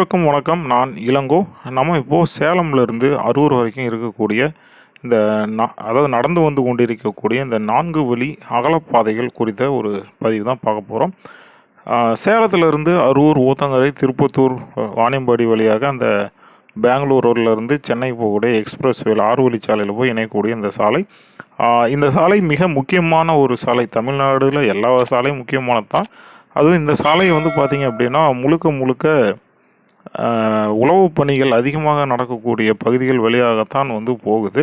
அனைவருக்கும் வணக்கம். நான் இளங்கோ. நம்ம இப்போது சேலம்லேருந்து அரூர் வரைக்கும் இருக்கக்கூடிய இந்த அதாவது நடந்து வந்து கொண்டிருக்கக்கூடிய இந்த நான்கு வழி அகலப்பாதைகள் குறித்த ஒரு பதிவு தான் பார்க்க போகிறோம் சேலத்திலிருந்து அரூர் ஊத்தங்கரை திருப்பத்தூர் வாணியம்பாடி வழியாக அந்த பெங்களூர் ரோட்லேருந்து சென்னை போகக்கூடிய எக்ஸ்பிரஸ் வேல் ஆறு வழிச்சாலையில் போய் இணையக்கூடிய இந்த சாலை. இந்த சாலை மிக முக்கியமான ஒரு சாலை. தமிழ்நாடுல எல்லா சாலையும் முக்கியமானது தான் அதுவும் இந்த சாலை வந்து பார்த்திங்க அப்படின்னா முழுக்க முழுக்க ஆஹ், உழவுப் பணிகள் அதிகமாக நடக்கக்கூடிய பகுதிகள் வழியாகத்தான் வந்து போகுது.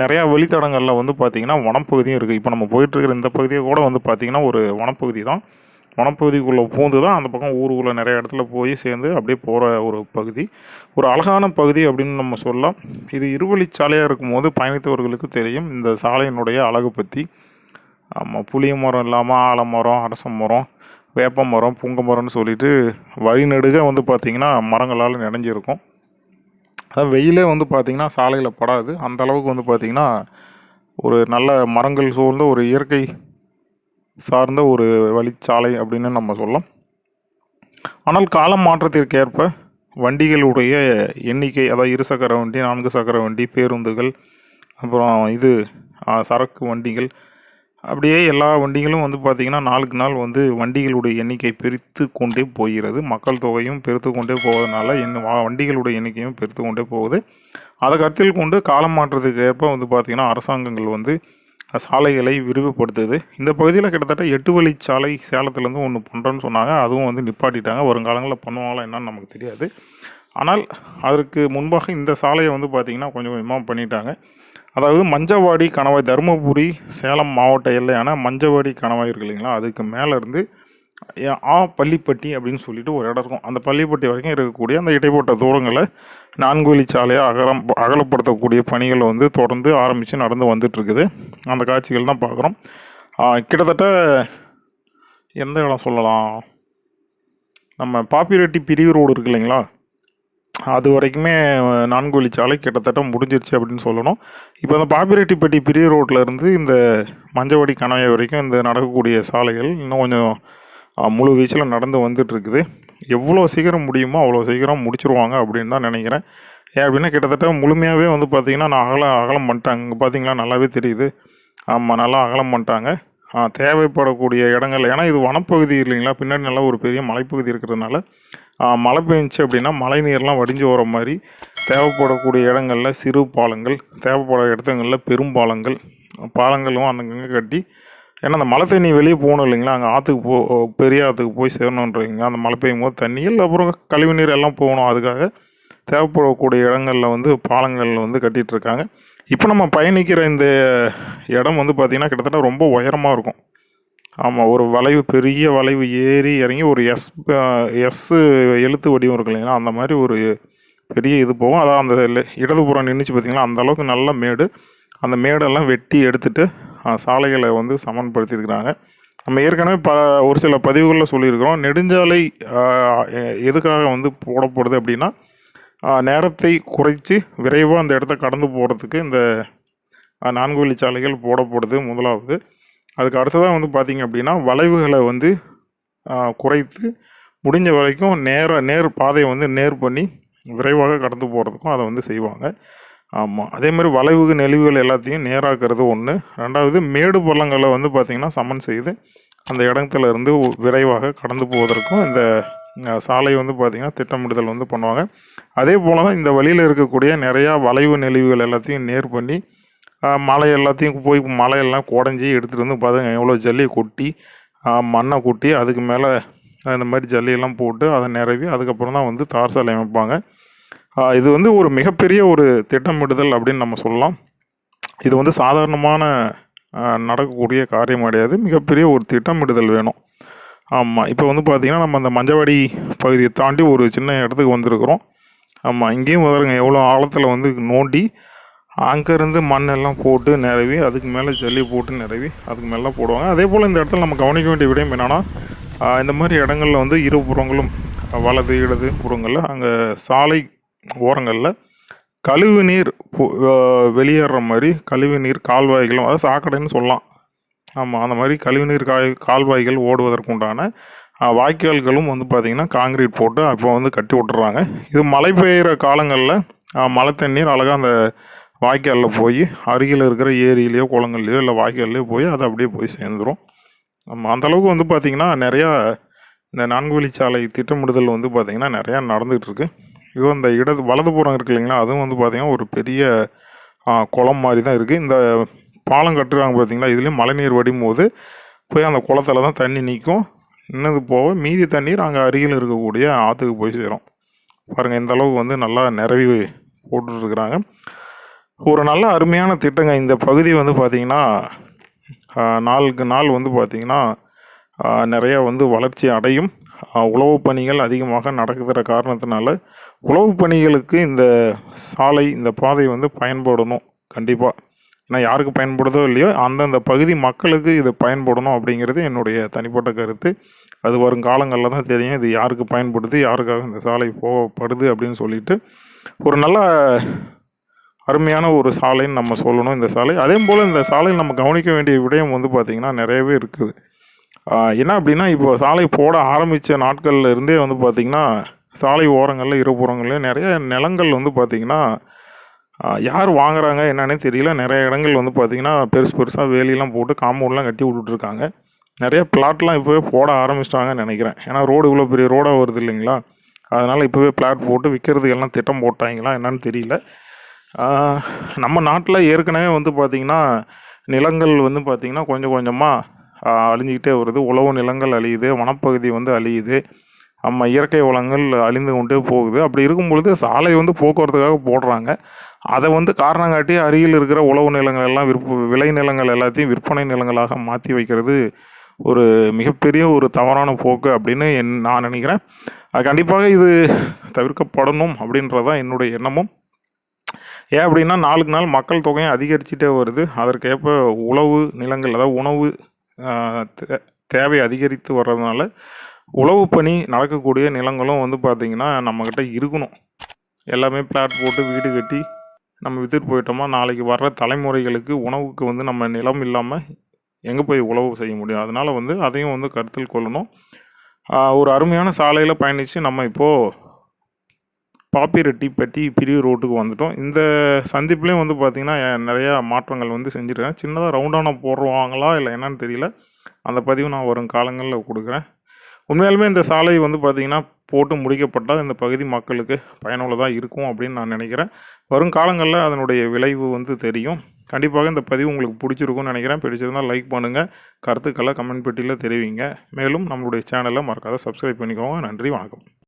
நிறையா வழித்தடங்களில் வந்து பார்த்திங்கன்னா வனப்பகுதியும் இருக்குது இப்போ நம்ம போயிட்டுருக்கிற இந்த பகுதியை கூட வந்து பார்த்திங்கன்னா ஒரு வனப்பகுதி தான். வனப்பகுதிக்குள்ளே பூந்து தான் அந்த பக்கம் ஊருக்குள்ளே நிறைய இடத்துல போய் சேர்ந்து அப்படியே போகிற ஒரு பகுதி. ஒரு அழகான பகுதி அப்படின்னு நம்ம சொல்லலாம். இது இருவழிச்சாலையாக இருக்கும்போது பயணித்தவர்களுக்கு தெரியும். இந்த சாலையினுடைய அழகு பற்றி ஆமாம் புளிய மரம் இல்லாமல் ஆலமரம் அரச மரம் வேப்ப மரம் புங்க மரம்னு சொல்லிட்டு வழிநடுக வந்து பார்த்திங்கன்னா மரங்களால் நினைஞ்சிருக்கும். அதான் வெயிலே வந்து பார்த்திங்கன்னா சாலையில் படாது. அந்த அளவுக்கு வந்து பார்த்திங்கன்னா ஒரு நல்ல மரங்கள் சூழ்ந்த ஒரு இயற்கை சார்ந்த ஒரு வழிச்சாலை அப்படின்னு நம்ம சொல்லலாம். ஆனால் காலம் மாற்றத்திற்கேற்ப வண்டிகளுடைய எண்ணிக்கை அதாவது இருசக்கர வண்டி நான்கு சக்கர வண்டி பேருந்துகள் அப்புறம் இது சரக்கு வண்டிகள் அப்படியே எல்லா வண்டிகளும் வந்து பார்த்திங்கன்னா நாளுக்கு நாள் வந்து வண்டிகளுடைய எண்ணிக்கை பெருத்து கொண்டே போகிறது. மக்கள் தொகையும் பெருத்து கொண்டே போவதனால எண்ணு வண்டிகளுடைய எண்ணிக்கையும் பெருத்து கொண்டே போகுது. அதை கருத்தில் கொண்டு காலம் மாற்றத்துக்கு ஏற்ப வந்து பார்த்திங்கன்னா அரசாங்கங்கள் வந்து சாலைகளை விரிவுபடுத்துது. இந்த பகுதியில் கிட்டத்தட்ட எட்டு வழி சாலை சேலத்துலேருந்து ஒன்று பண்ணுறோன்னு சொன்னாங்க. அதுவும் வந்து நிப்பாட்டிட்டாங்க. வருங்காலங்களில் பண்ணுவாங்களா என்னன்னு நமக்கு தெரியாது. ஆனால் அதற்கு முன்பாக இந்த சாலையை வந்து பார்த்திங்கன்னா கொஞ்சம் கொஞ்சமாக பண்ணிட்டாங்க. அதாவது மஞ்சவாடி கணவாய் தருமபுரி சேலம் மாவட்ட எல்லையான மஞ்சவாடி கணவாய் இருக்கு இல்லைங்களா? அதுக்கு மேலே இருந்து ஆ பள்ளிப்பட்டி அப்படின்னு சொல்லிட்டு ஒரு இடம் இருக்கும். அந்த பள்ளிப்பட்டி வரைக்கும் இருக்கக்கூடிய அந்த இடைப்பட்ட தூரங்களை நான்கு வழிச்சாலையை அகலம் அகலப்படுத்தக்கூடிய பணிகள் வந்து தொடர்ந்து ஆரம்பித்து நடந்து வந்துட்டுருக்குது. அந்த காட்சிகள் தான் பார்க்குறோம். கிட்டத்தட்ட எந்த இடம் சொல்லலாம்? நம்ம பாப்பிரெட்டி பிரிவு ரோடு இருக்கு இல்லைங்களா? அது வரைக்குமே அஹ், நான்கு வழிச்சாலை கிட்டத்தட்ட முடிஞ்சிருச்சு அப்படின்னு சொல்லணும். இப்போ அந்த பாப்பிரெட்டிப்பட்டி பெரிய ரோட்டில் இருந்து இந்த மஞ்சவாடி கணவை வரைக்கும் இந்த நடக்கக்கூடிய சாலைகள் இன்னும் கொஞ்சம் முழு வீச்சில் நடந்து வந்துட்டுருக்குது. எவ்வளோ சீக்கிரம் முடியுமோ அவ்வளோ சீக்கிரம் முடிச்சிருவாங்க அப்படின்னு தான் நினைக்கிறேன். ஏன் அப்படின்னா கிட்டத்தட்ட முழுமையாகவே வந்து பார்த்திங்கன்னா நான் அகலம் அகலம் பண்ணிட்டாங்க இங்கே பார்த்தீங்களா நல்லாவே தெரியுது. ஆமாம் நல்லா அகலம் பண்ணிட்டாங்க. தேவைப்படக்கூடிய இடங்கள் ஏன்னா இது வனப்பகுதி இல்லைங்களா? பின்னாடி நல்லா ஒரு பெரிய மலைப்பகுதி இருக்கிறதுனால மழை பெஞ்சிச்சு அப்படின்னா மழை நீர்லாம் வடிஞ்சு வர மாதிரி தேவைப்படக்கூடிய இடங்களில் சிறு பாலங்கள் தேவைப்பட இடத்துங்களில் பெரும் பாலங்கள் பாலங்களும் அங்கங்கே கட்டி ஏன்னா அந்த மழை தண்ணி வெளியே போகணும் இல்லைங்களா? அங்கே ஆற்றுக்கு போ பெரிய ஆற்றுக்கு போய் சேரணுன்றீங்க அந்த மழை பெய்யும் போது தண்ணியில் அப்புறம் கழிவு நீர் எல்லாம் போகணும். அதுக்காக தேவைப்படக்கூடிய இடங்களில் வந்து பாலங்களில் வந்து கட்டிகிட்ருக்காங்க இருக்காங்க. இப்போ நம்ம பயணிக்கிற இந்த இடம் வந்து பார்த்திங்கன்னா கிட்டத்தட்ட ரொம்ப உயரமாக இருக்கும். ஆமாம் ஒரு வளைவு பெரிய வளைவு ஏறி இறங்கி ஒரு எஸ் எஸ் எழுத்து வடிவம் இருக்கு இல்லைங்களா? அந்த மாதிரி ஒரு பெரிய இது போகும். அதான் அந்த இடதுபுறம் நின்றுச்சு பார்த்தீங்களா? அந்த அளவுக்கு நல்ல மேடு. அந்த மேடெல்லாம் வெட்டி எடுத்துட்டு சாலைகளை வந்து சமன்படுத்தியிருக்கிறாங்க. நம்ம ஏற்கனவே ப ஒரு சில பதிவுகளில் சொல்லியிருக்கிறோம். நெடுஞ்சாலை எதுக்காக வந்து போடப்படுது அப்படின்னா நேரத்தை குறைச்சி விரைவாக அந்த இடத்த கடந்து போகிறதுக்கு இந்த நான்கு நான்கு வழிச்சாலைகள் போடப்படுது முதலாவது. அதுக்கு அடுத்ததாக வந்து பார்த்திங்க அப்படின்னா வளைவுகளை வந்து குறைத்து முடிஞ்ச வரைக்கும் நேர நேர் பாதையை வந்து நேர் பண்ணி விரைவாக கடந்து போகிறதுக்கும் அதை வந்து செய்வாங்க. ஆமாம் அதே மாதிரி வளைவு நெளிவுகள் எல்லாத்தையும் நேராக்கிறது ஒன்று ரெண்டாவது மேடு பள்ளங்களை வந்து பார்த்திங்கன்னா சமன் செய்து அந்த இடத்துல இருந்து விரைவாக கடந்து போவதற்கும் இந்த சாலை வந்து பார்த்திங்கன்னா திட்டமிடுதல் வந்து பண்ணுவாங்க. அதே போல் தான் இந்த வழியில் இருக்கக்கூடிய நிறையா வளைவு நெளிவுகள் எல்லாத்தையும் நேர் பண்ணி மலை எல்லாத்தையும் போய் மலையெல்லாம் குடஞ்சி எடுத்துகிட்டு வந்து பார்த்துங்க எவ்வளோ ஜல்லியை கொட்டி மண்ணை கொட்டி அதுக்கு மேலே இந்த மாதிரி ஜல்லியெல்லாம் போட்டு அதை நிரவி அதுக்கப்புறம் தான் வந்து தார் சாலை அமைப்பாங்க. இது வந்து ஒரு மிகப்பெரிய ஒரு திட்டமிடுதல் அப்படின்னு நம்ம சொல்லலாம். இது வந்து சாதாரணமான நடக்கக்கூடிய காரியம் கிடையாது. மிகப்பெரிய ஒரு திட்டமிடுதல் வேணும். ஆமாம் இப்போ வந்து பார்த்திங்கன்னா நம்ம அந்த மஞ்சவாடி பகுதியை தாண்டி ஒரு சின்ன இடத்துக்கு வந்திருக்கிறோம். ஆமாம் இங்கேயும் பாருங்க எவ்வளோ ஆழத்தில் வந்து நோண்டி அங்கேருந்து மண்ணெல்லாம் போட்டு நிறவி அதுக்கு மேலே ஜல்லி போட்டு நிறவி அதுக்கு மேலே போடுவாங்க. அதே போல் இந்த இடத்துல நம்ம கவனிக்க வேண்டிய விடயம் என்னென்னா இந்த மாதிரி இடங்களில் வந்து இரு புறங்களும் வலது இடது புறங்களில் அங்கே சாலை ஓரங்களில் கழிவு நீர் போ- மாதிரி கழிவு நீர் கால்வாய்களும் அதாவது சாக்கடைன்னு சொல்லலாம். ஆமாம் அந்த மாதிரி கழிவுநீர் காய் கால்வாய்கள் ஓடுவதற்குண்டான வாய்க்கால்களும் வந்து பார்த்திங்கன்னா காங்கிரீட் போட்டு இப்போ வந்து கட்டி விட்டுறாங்க. இது மழை பெய்கிற காலங்களில் மழை தண்ணீர் அழகாக அந்த வாய்க்காலில் போய் அருகில் இருக்கிற ஏரியிலையோ குளங்கள்லையோ இல்லை வாய்க்கால்லையோ போய் அது அப்படியே போய் சேர்ந்துடும் ஆமாம் அந்தளவுக்கு வந்து பார்த்திங்கன்னா நிறையா இந்த நான்கு வழிச்சாலை திட்டமிடுதல் வந்து பார்த்திங்கன்னா நிறையா நடந்துகிட்டு இருக்குது இதுவும் இந்த இடது வலதுபுறம் இருக்கு இல்லைங்களா அதுவும் வந்து பார்த்திங்கன்னா ஒரு பெரிய குளம் மாதிரி தான் இருக்குது இந்த பாலம் கட்டுறாங்க பார்த்தீங்களா? இதுலேயும் மழைநீர் வடியும் போது போய் அந்த குளத்துல தான் தண்ணி நிற்கும் இன்னது போக மீதி தண்ணீர் அங்கே அருகில் இருக்கக்கூடிய ஆற்றுக்கு போய் சேரும். பாருங்கள் இந்த அளவுக்கு வந்து நல்லா நிறவி போட்டுருக்குறாங்க ஒரு நல்ல அருமையான திட்டங்க இந்த பகுதி வந்து பார்த்திங்கன்னா நாளுக்கு நாள் வந்து பார்த்திங்கன்னா நிறையா வந்து வளர்ச்சி அடையும். உழவு பணிகள் அதிகமாக நடக்குகிற காரணத்தினால உழவு பணிகளுக்கு இந்த சாலை இந்த பாதை வந்து பயன்படணும். கண்டிப்பாக ஏன்னா யாருக்கு பயன்படுதோ இல்லையோ அந்தந்த பகுதி மக்களுக்கு இது பயன்படணும் அப்படிங்கிறது என்னுடைய தனிப்பட்ட கருத்து. அது வரும் காலங்களில் தான் தெரியும் இது யாருக்கு பயன்படுது யாருக்காக இந்த சாலை போகப்படுது அப்படின்னு சொல்லிட்டு. ஒரு நல்ல அருமையான ஒரு சாலைன்னு நம்ம சொல்லணும் இந்த சாலை. அதே போல் இந்த சாலையில் நம்ம கவனிக்க வேண்டிய விடயம் வந்து பார்த்திங்கன்னா நிறையவே இருக்குது. என்ன அப்படின்னா இப்போ சாலை போட ஆரம்பித்த நாட்கள்ல இருந்தே வந்து பார்த்திங்கன்னா சாலை ஓரங்களில் இருபுறங்கள்லேயும் நிறைய நிலங்கள் வந்து பார்த்திங்கன்னா யார் வாங்குறாங்க என்னன்னே தெரியல. நிறைய இடங்கள் வந்து பார்த்திங்கன்னா பெருசு பெருசாக வேலியெல்லாம் போட்டு காம்பவுண்ட்லாம் கட்டி விட்டுட்ருக்காங்க. நிறைய பிளாட்லாம் இப்போவே போட ஆரம்பிச்சிட்டாங்கன்னு நினைக்கிறேன். ஏன்னா ரோடு இவ்வளோ பெரிய ரோடாக வருது இல்லைங்களா? அதனால் இப்போவே பிளாட் போட்டு விற்கிறதுக்கு எல்லாம் திட்டம் போட்டாங்களா என்னன்னு தெரியல. நம்ம நாட்டில் ஏற்கனவே வந்து பார்த்திங்கன்னா நிலங்கள் வந்து பார்த்திங்கன்னா கொஞ்சம் கொஞ்சமாக அழிஞ்சிக்கிட்டே வருது. உழவு நிலங்கள் அழியுது வனப்பகுதி வந்து அழியுது. நம்ம இயற்கை வளங்கள் அழிந்து கொண்டே போகுது. அப்படி இருக்கும் பொழுது சாலை வந்து போக்குவரத்துக்காக போடுறாங்க. அதை வந்து காரணம் காட்டி அருகில் இருக்கிற உழவு நிலங்கள் எல்லாம் விற்ப விளை நிலங்கள் எல்லாத்தையும் விற்பனை நிலங்களாக மாற்றி வைக்கிறது ஒரு மிகப்பெரிய ஒரு தவறான போக்கு அப்படின்னு என் நான் நினைக்கிறேன். கண்டிப்பாக இது தவிர்க்கப்படணும் அப்படின்றதான் என்னுடைய எண்ணமும். ஏன் அப்படின்னா நாளுக்கு நாள் மக்கள் தொகையும் அதிகரிச்சுட்டே வருது. அதற்கேற்ப உழவு நிலங்கள் அதாவது உணவு தே- தேவை அதிகரித்து வர்றதுனால உழவு பணி நடக்கக்கூடிய நிலங்களும் வந்து பார்த்திங்கன்னா நம்மக்கிட்ட இருக்கணும். எல்லாமே பிளாட் போட்டு வீடு கட்டி நம்ம வித்துட்டு போயிட்டோமா நாளைக்கு வர்ற தலைமுறைகளுக்கு உணவுக்கு வந்து நம்ம நிலம் இல்லாமல் எங்கே போய் உழவு செய்ய முடியும்? அதனால் வந்து அதையும் வந்து கருத்தில் கொள்ளணும். ஒரு அருமையான சாலையில் பயணித்து நம்ம இப்போது பாப்பிரெட்டிப்பட்டி பிரிவு ரோட்டுக்கு வந்துட்டோம். இந்த சந்திப்புலேயும் வந்து பார்த்திங்கன்னா நிறையா மாற்றங்கள் வந்து செஞ்சுருக்கேன் சின்னதாக ரவுண்டான போடுறவாங்களா இல்லை என்னன்னு தெரியல. அந்த பதிவு நான் வரும் காலங்களில் கொடுக்குறேன். உண்மையாலுமே இந்த சாலை வந்து பார்த்திங்கன்னா போட்டு முடிக்கப்பட்டால் இந்த பகுதி மக்களுக்கு பயனுள்ளதாக இருக்கும் அப்படின்னு நான் நினைக்கிறேன். வரும் காலங்களில் அதனுடைய விளைவு வந்து தெரியும். கண்டிப்பாக இந்த பதிவு உங்களுக்கு பிடிச்சிருக்கும்னு நினைக்கிறேன். பிடிச்சிருந்தால் லைக் பண்ணுங்கள் கருத்துக்களை கமெண்ட் பெட்டியில் தெரிவிங்க. மேலும் நம்மளுடைய சேனலை மறக்காத சப்ஸ்கிரைப் பண்ணிக்கோங்க. நன்றி வணக்கம்.